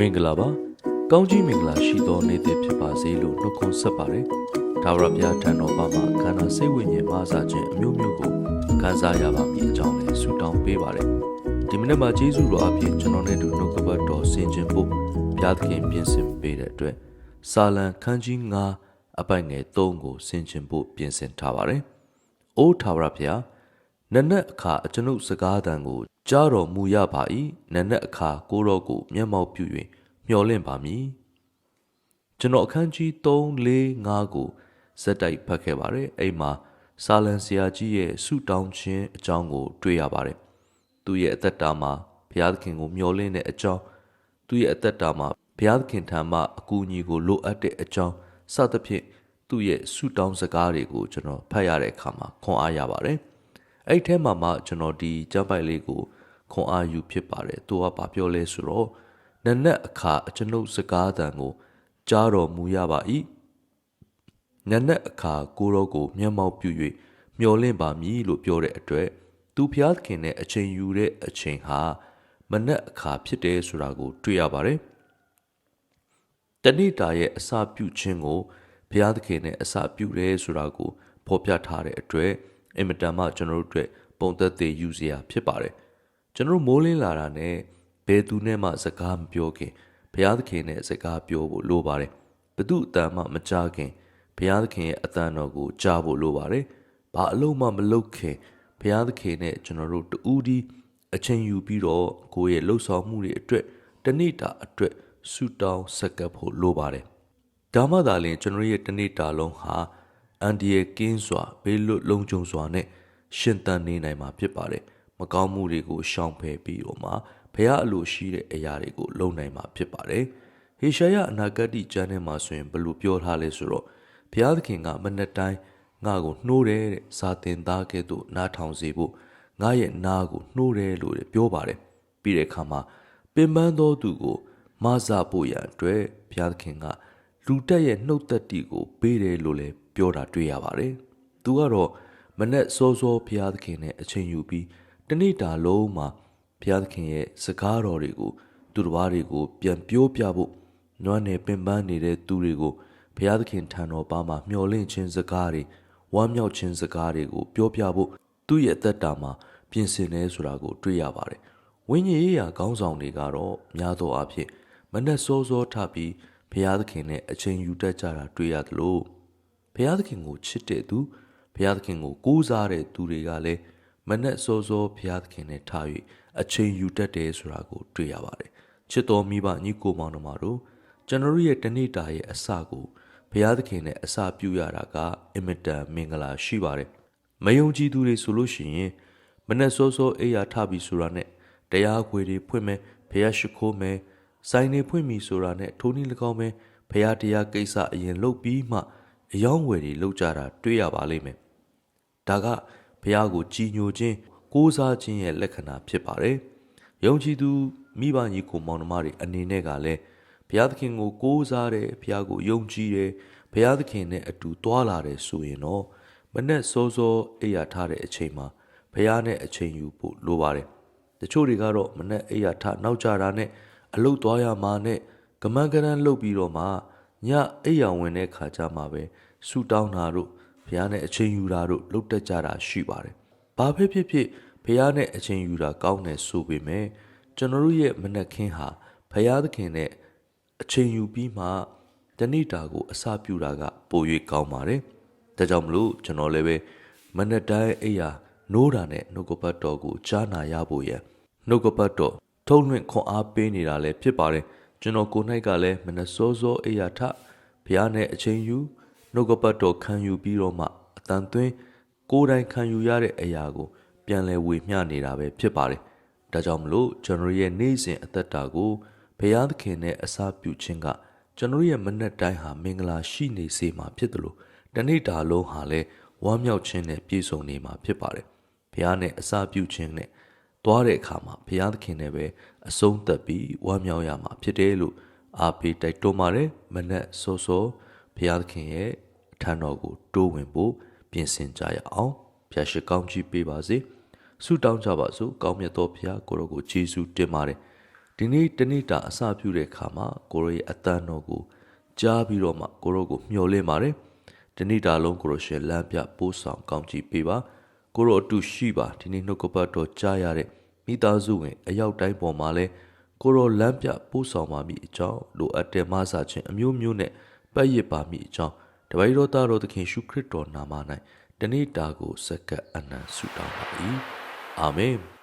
မင်္ဂလာပါကောင်းကြီးမင်္ဂလာရှိသောနေ့တစ်ဖြစ်ပါစေလို့နှုတ်ခွန်းဆက်ပါတယ်ဒါဝရဘုရားထံတော်မှာခန္ဓာစိတ်ဝိညာဉ်မဆာခြင်းအမျိုးမျိုးကိုခံစားရပါမည်အကြောင်းလည်းဆုတောင်းပေးပါတယ်ဒီမိနစ်မှာယေရှုတော်အပြင်ကျွန်တော်နဲ့တူနှုတ်ကပတ်တော်ဆင်ခြင်ဖို့ဘုရားသခင်ပြင်ဆင်ပေးတဲ့အတွက်စာလံခန်းကြီး9အပိုင်ငယ်3ကိုဆင်ခြင်ဖို့ပြင်ဆင်ထားပါတယ်အိုးထာဝရဘုရားနနက်အခါအကျွန်ုပ်စကားသံကို ကြားတော်မူရပါ၏နနက်အခါကိုရော့ကိုမျက်မှောက်ပြု၍မျှော်လင့်ပါမည်ကျွန်တော်အခန်းကြီး3 4 5ကိုဇက်တိုက်ဖတ်ခဲ့ပါတယ်အဲ့မှာဆာလန်ဆရာကြီးရဲ့ဆုတောင်းခြင်းအကြောင်းကို တွေ့ရပါတယ်သူရဲ့အသက်တာမှာဘုရားသခင်ကိုမျှော်လင့်တဲ့အကြောင်းသူရဲ့အသက်တာမှာဘုရားသခင်ထံမှအကူအညီကိုလိုအပ်တဲ့အကြောင်းစသဖြင့်သူ့ရဲ့ဆုတောင်းစကားတွေကိုကျွန်တော်ဖတ်ရတဲ့အခါမှာခွန်အားရပါတယ်။အဲ့ဒီထဲမှာမှကျွန်တော်ဒီကျမ်းပိုက်လေးကို ခွန်အားယူဖြစ်ပါတယ်။သူကဘာပြောလဲဆိုတော့နနက်အခါအကျွန်ုပ်စကားသံကို ကြားတော်မူရပါ၏။နနက်အခါကိုရောကိုမျက်မှောက်ပြု၍မျောလင့်ပါမည်လို့ပြောတဲ့အတွက်သူဖျားသခင်နဲ့အချိန်ယူတဲ့အချိန်ဟာမနက်အခါဖြစ်တယ်ဆိုတာကို တွေ့ရပါတယ်။တဏိတာရဲ့အစာပြုခြင်းကိုဘုရားသခင်နဲ့အစာပြုတယ်ဆိုတာကိုဖော်ပြထားတဲ့အတွက်အင်မတန်မှကျွန်တော်တို့အတွက်ပုံသက်သေယူစရာဖြစ်ပါတယ်။ ကျွန်တော်မိုးလင်းလာတာနဲ့ဘယ်သူနဲ့မှစကားမပြောခင်ဘုရားသခင်နဲ့စကားပြောဖို့လိုပါတယ်။ဘသူအတန်မှမကြားခင်ဘုရားသခင်ရဲ့အတန်တော်ကိုကြားဖို့လိုပါတယ်။ဘာအလုံးမှမလုပ်ခင်ဘုရားသခင်နဲ့ကျွန်တော်တို့တူးဒီအချိန်ယူပြီးတော့ကိုယ့်ရဲ့လှုပ်ဆောင်မှုတွေအတွက်တဏိတာအတွက်ဆူတောင်းဆက်ကပ်ဖို့လိုပါတယ်။ဒါမှသာလျှင်ကျွန်တော်ရဲ့တဏိတာလုံးဟာအန်ဒီရဲ့ကင်းစွာဘေးလွတ်လုံခြုံစွာနဲ့ရှင်သန်နေနိုင်မှာဖြစ်ပါတယ်။ မကောင်းမှုတွေကိုရှောင်ဖယ်ပြီးတော့မှဘုရားအလိုရှိတဲ့အရာတွေကိုလုပ်နိုင်မှာဖြစ်ပါတယ်။ဟေရှာယအနာဂတ်ကျမ်းထဲမှာဆိုရင်ဘယ်လိုပြောထားလဲဆိုတော့ဘုရားသခင်ကမနေ့တိုင်းငါ့ကိုနှိုးတယ်တဲ့စာတင်သားကဲ့သို့နားထောင်စေဖို့ငါရဲ့နားကိုနှိုးတယ်လို့ပြောပါတယ်ပြီးတဲ့အခါမှာပင်ပန်းသောသူကိုမဆဖို့ရန်အတွက်ဘုရားသခင်ကလူတက်ရဲ့နှုတ်သက်တီကိုပေးတယ်လို့လည်းပြောတာတွေ့ရပါတယ်သူကတော့မနဲ့စောစောဘုရားသခင်နဲ့အချိန်ယူပြီး တနေ့တာလုံးမှာဘုရားသခင်ရဲ့စကားတော်တွေကိုသူတစ်ပါးတွေကို ပြန်ပြောပြဖို့နွမ်းနယ်ပင်ပန်းနေတဲ့သူတွေကိုဘုရားသခင်ထံတော်ပါမှာမျှော်လင့်ခြင်းစကားတွေဝမ်းမြောက်ခြင်းစကားတွေကိုပြောပြဖို့သူ့ရဲ့အသက်တာမှာပြင်ဆင်နေဆိုတာကို တွေ့ရပါတယ်။ဝိညာဉ်ရေးရာခေါင်းဆောင်တွေကတော့များသောအားဖြင့်မနဲ့စောစောထပြီးဘုရားသခင်နဲ့အချိန်ယူတတ်ကြတာတွေ့ရသလိုဘုရားသခင်ကိုချစ်တဲ့သူဘုရားသခင်ကိုကိုးစားတဲ့သူတွေကလည်း မနဲ့စောစောဘုရားသခင်နဲ့ထား၍အချိန်ယူတတ်တယ်ဆိုတာကိုတွေ့ရပါတယ်။ချစ်တော်မိဘညီကိုမောင်တို့မှာတို့ကျွန်တော်ရဲ့တနေ့တာရဲ့အစကိုဘုရားသခင်နဲ့အစာပြုရတာကအင်မတန်မင်္ဂလာရှိပါတယ်။မယုံကြည်သူတွေဆိုလို့ရှိရင်မနဲ့စောစောအိယာထပြီဆိုတာနဲ့တရားခွေတွေဖွင့်မယ်ဘုရားရှိခိုးမယ်ဆိုင်တွေဖွင့်ပြီဆိုတာနဲ့ထိုနည်း၎င်းပဲဘုရားတရားကိစ္စအရင်လုပ်ပြီးမှအယောင်းဝယ်တွေလုပ်ကြတာတွေ့ရပါလိမ့်မယ်။ဒါက ဘုရားကိုကြည်ညိုခြင်းကိုးစားခြင်းရဲ့လက္ခဏာဖြစ်ပါတယ်။ယုံကြည်သူမိဘကြီးကိုမောင်နှမတွေအနေနဲ့ကလည်းဘုရားသခင်ကိုကိုးစားတယ်ဘုရားကိုယုံကြည်တယ်ဘုရားသခင်နဲ့အတူတွာလာတယ်ဆိုရင်တော့မနဲ့စောစောအိယာထားတဲ့အချိန်မှာဘုရားနဲ့အချိန်ယူဖို့လိုပါတယ်တချို့တွေကတော့မနဲ့အိယာထနောက်ကြတာနဲ့အလုတ်သွားရမှာနဲ့ကမန်းကရန်လှုပ်ပြီးတော့မှညအိယာဝင်တဲ့ခါကျမှပဲဆူတောင်းတာတို့ ဘုရားနဲ့အချိန်ယူတာတို့လှုပ်တက်ကြတာရှိပါတယ်ဘာဖြစ်ဖြစ်ဖြစ်ဘုရားနဲ့အချိန်ယူတာကောင်းတယ်ဆိုပေမဲ့ကျွန်တော်တို့ရဲ့မနက်ခင်းဟာဘုရားသခင်နဲ့အချိန်ယူပြီးမှတဏိတာကိုအစာပြူတာကပို၍ကောင်းပါတယ်။ဒါကြောင့်မလို့ကျွန်တော်လည်းပဲမနက်တိုင်းအိယာနိုးတာနဲ့နှုတ်ကပတ်တော်ကိုကြားနာရဖို့ရန်နှုတ်ကပတ်တော်ထုံးလွှင့်ခွန်အားပေးနေတာလည်းဖြစ်ပါတယ်။ကျွန်တော်ကိုယ်၌ကလည်းမနက်စောစောအိယာထဘုရားနဲ့အချိန်ယူ နှုတ်ကပတ်တော်ခံယူပြီးတော့မှအတန်သွင်းကိုယ်တိုင်ခံယူရတဲ့အရာကို ပြန်လည်ဝေမျှနေတာပဲဖြစ်ပါတယ်။ဒါကြောင့်မလို့ကျွန်တော်ရဲ့နေ့စဉ်အသက်တာကိုဘုရားသခင်နဲ့အစာပြုခြင်းကကျွန်တော်ရဲ့မနက်တိုင်းဟာမင်္ဂလာရှိနေစေမှာဖြစ်တယ်လို့တနေ့တာလုံးဟာလည်းဝမ်းမြောက်ခြင်းနဲ့ပြည့်စုံနေမှာဖြစ်ပါတယ်။ဘုရားနဲ့အစာပြုခြင်းနဲ့သွားတဲ့အခါမှာဘုရားသခင်နဲ့ပဲအဆုံးသက်ပြီးဝမ်းမြောက်ရမှာဖြစ်တယ်လို့အားပေးတိုက်တွန်းပါတယ်။မနက်စောစော ဘုရားသခင်ရဲ့အထံတော်ကိုတိုးဝင်ဖို့ပြင်ဆင်ကြရအောင်။ဖျာရှိကောင်းချီးပေးပါစေ။ဆုတောင်းကြပါစို့ကောင်းမြတ်သောဘုရားကိုရောကိုယေရှုတင်ပါတယ်။ဒီနေ့တနေ့တာအစပြုတဲ့အခါမှာကိုရောရဲ့အတန်တော်ကိုကြားပြီးတော့မှကိုရောကိုမျှော်လင့်ပါတယ်ဒီနေ့တာလုံးကိုရောရှင်လမ်းပြပို့ဆောင်ကောင်းချီးပေးပါကိုရောအတူရှိပါဒီနေ့နှုတ်ကပတ်တော်ကြားရတဲ့မိသားစုဝင်အရောက်တိုင်းပေါ်မှာလဲကိုရောလမ်းပြပို့ဆောင်ပါမိအကြောင်းလိုအပ်တဲ့မဆာခြင်းအမျိုးမျိုးနဲ့ ပတ်ရစ်ပါမိအကြောင်းတပည့်တော်သားတော်သခင်ရှုခရစ်တော်နာမ၌တနေ့တာကိုစက္ကပ်အနံ့ဆုတောင်းပါ၏အာမင်